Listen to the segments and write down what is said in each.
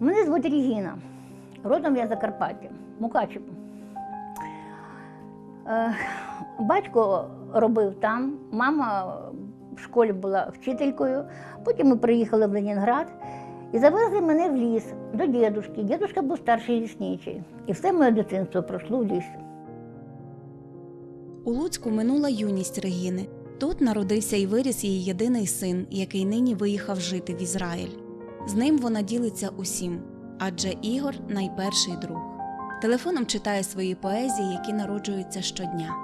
Мене звуть Регіна. Родом я Закарпаття, Мукачево. Е, Батько робив там, мама в школі була вчителькою. Потім ми приїхали в Ленінград і завезли мене в ліс до дідушки. Дідушка був старший лісничий. І все моє дитинство пройшло в лісі. У Луцьку минула юність Регіни. Тут народився і виріс її єдиний син, який нині виїхав жити в Ізраїль. З ним вона ділиться усім, адже Ігор найперший друг. Телефоном читає свої поезії, які народжуються щодня.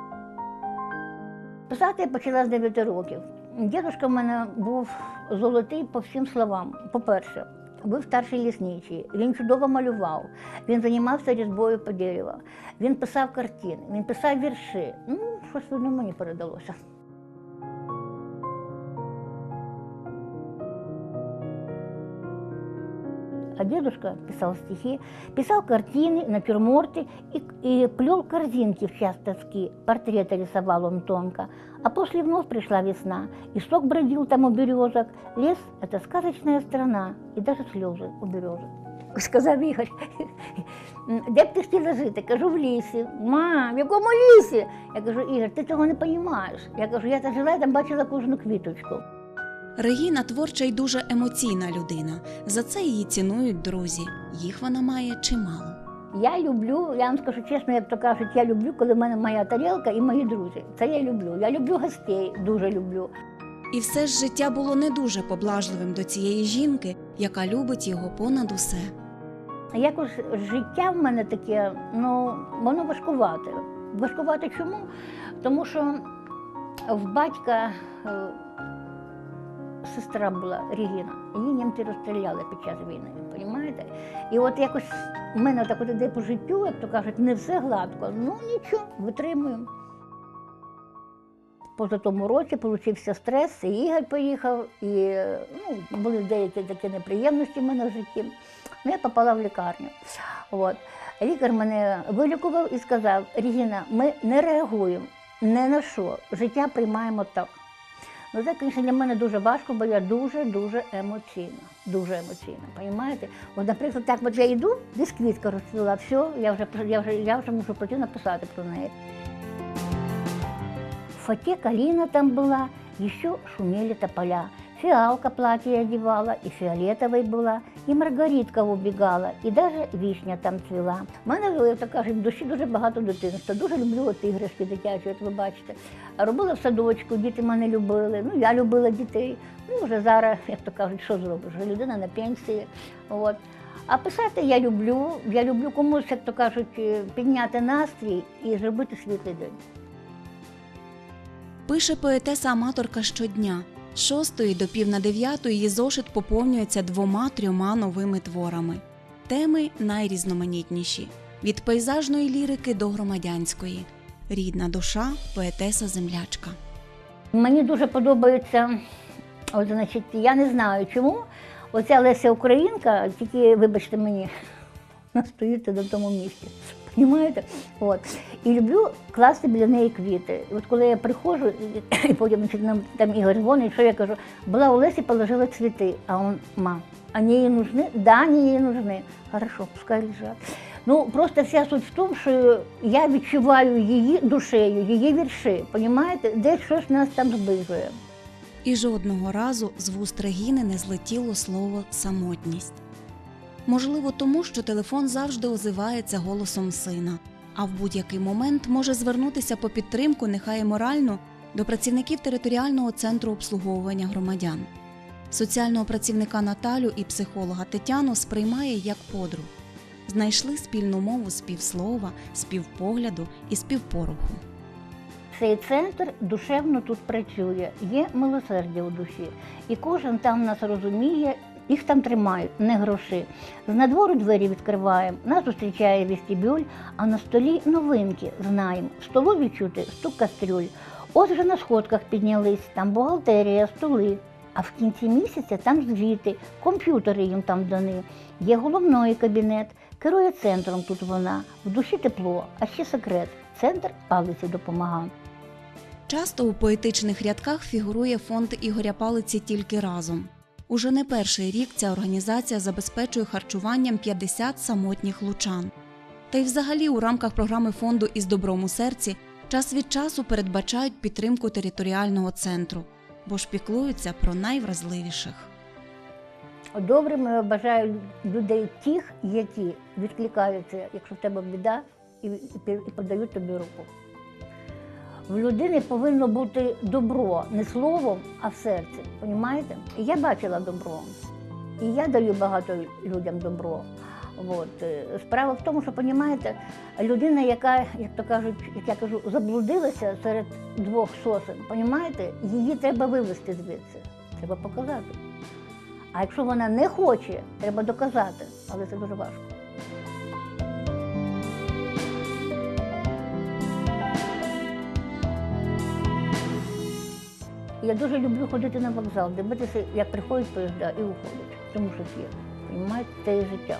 Писати я почала з 9 років. Дідушка в мене був золотий по всім словам. По-перше, був старший лісничий, він чудово малював, він займався різьбою по дереву, він писав картини, він писав вірші. Ну, щось воно мені передалося. А дедушка писал стихи, писал картины, натюрморты и, и плел корзинки в час тоски. Портреты рисовал он тонко. А после вновь пришла весна, и сок бродил там у березок. Лес — это сказочная страна, и даже слезы у березок. Сказав Ігор, де б ти хотіла жити? Кажу, в лісі. Мам, в якому лісі? Я кажу, Ігор, ти цього не розумієш. Я кажу, я там жила, я там бачила кожну квіточку. Регіна творча й дуже емоційна людина. За це її цінують друзі. Їх вона має чимало. Я люблю, я вам скажу чесно, як то кажуть, я люблю, коли в мене моя тарілка і мої друзі. Це я люблю. Я люблю гостей, дуже люблю. І все ж життя було не дуже поблажливим до цієї жінки, яка любить його понад усе. Якось життя в мене таке, ну, воно важкувате. Важкувате чому? Тому що в батька е, сестра була Регіна, її німці розстріляли під час війни, розумієте? І от якось в мене так от іде по життю, як то кажуть, не все гладко. Ну нічого, витримуємо. Поза тому році получився стрес, і Ігор поїхав, і ну, були деякі такі неприємності в мене в житті. Ну, я попала в лікарню. От. Лікар мене вилікував і сказав: Регіна, ми не реагуємо ні на що. Життя приймаємо так. Ну, це, звісно, для мене дуже важко, бо я дуже-дуже емоційна. Дуже емоційна, розумієте? От, наприклад, так от я йду, десь квітка розцвіла, все, я вже, я вже, я вже можу прийти написати про неї. В там була, там що еще та тополя. Фиалка платье одевала, и фиолетовой была, і Маргаритка убігала, і даже вишня там цвіла. У мене, як то кажуть, в душі дуже багато дитинства. Дуже люблю от іграшки дитячі, от ви бачите. Робила в садочку, діти мене любили. Ну, я любила дітей. Ну, вже зараз, як то кажуть, що зробиш? Вже людина на пенсії. От. А писати я люблю. Я люблю комусь, як то кажуть, е, підняти настрій і зробити світлий день. Пише поетеса-аматорка щодня. Шостої до пів на дев'яту її зошит поповнюється двома-трьома новими творами. Теми найрізноманітніші від пейзажної лірики до громадянської. Рідна душа, поетеса-землячка. Мені дуже подобається, от, значить, я не знаю чому. Оця Леся Українка, тільки, вибачте мені, вона стоїть на тому місці. Понімаєте? От. І люблю класти біля неї квіти. От коли я приходжу, і, потім нам там Ігор дзвонить, що я кажу, була у Лесі, положила цвіти, а он, ма, они ей нужны? Да, они ей нужны. Хорошо, пускай лежать. Ну, просто вся суть в тому, що я відчуваю її душею, її вірші, понімаєте? Десь щось нас там зближує. І жодного разу з вуст Регіни не злетіло слово самотність. Можливо, тому що телефон завжди озивається голосом сина, а в будь-який момент може звернутися по підтримку, нехай і морально, до працівників територіального центру обслуговування громадян. Соціального працівника Наталю і психолога Тетяну сприймає як подруг. Знайшли спільну мову співслова, співпогляду і співпоруху. Цей центр душевно тут працює, є милосердя у душі. І кожен там нас розуміє, їх там тримають, не гроші. З надвору двері відкриваємо, нас зустрічає вестибюль, а на столі новинки знаємо. В столові чути стук кастрюль. Ось вже на сходках піднялись, там бухгалтерія, столи. А в кінці місяця там звіти, комп'ютери їм там дані. Є головний кабінет, керує центром тут вона. В душі тепло, а ще секрет. Центр палиці допомагає. Часто у поетичних рядках фігурує фонд Ігоря Палиці тільки разом. Уже не перший рік ця організація забезпечує харчуванням 50 самотніх лучан. Та й взагалі у рамках програми фонду із добром у серці час від часу передбачають підтримку територіального центру, бо ж піклуються про найвразливіших. Добрими я бажаю людей тих, які відкликаються, якщо в тебе біда, і подають тобі руку. В людини повинно бути добро не словом, а в серці. Понімаєте? Я бачила добро. І я даю багато людям добро. От. е, Справа в тому, що понімаєте, людина, яка, як то кажуть, як я кажу, заблудилася серед двох сосен, понімаєте, її треба вивести звідси. Треба показати. А якщо вона не хоче, треба доказати, але це дуже важко. Я дуже люблю ходити на вокзал, дивитися, як приходять поїзда і уходять. Тому що є. Понімаєте, це є життя.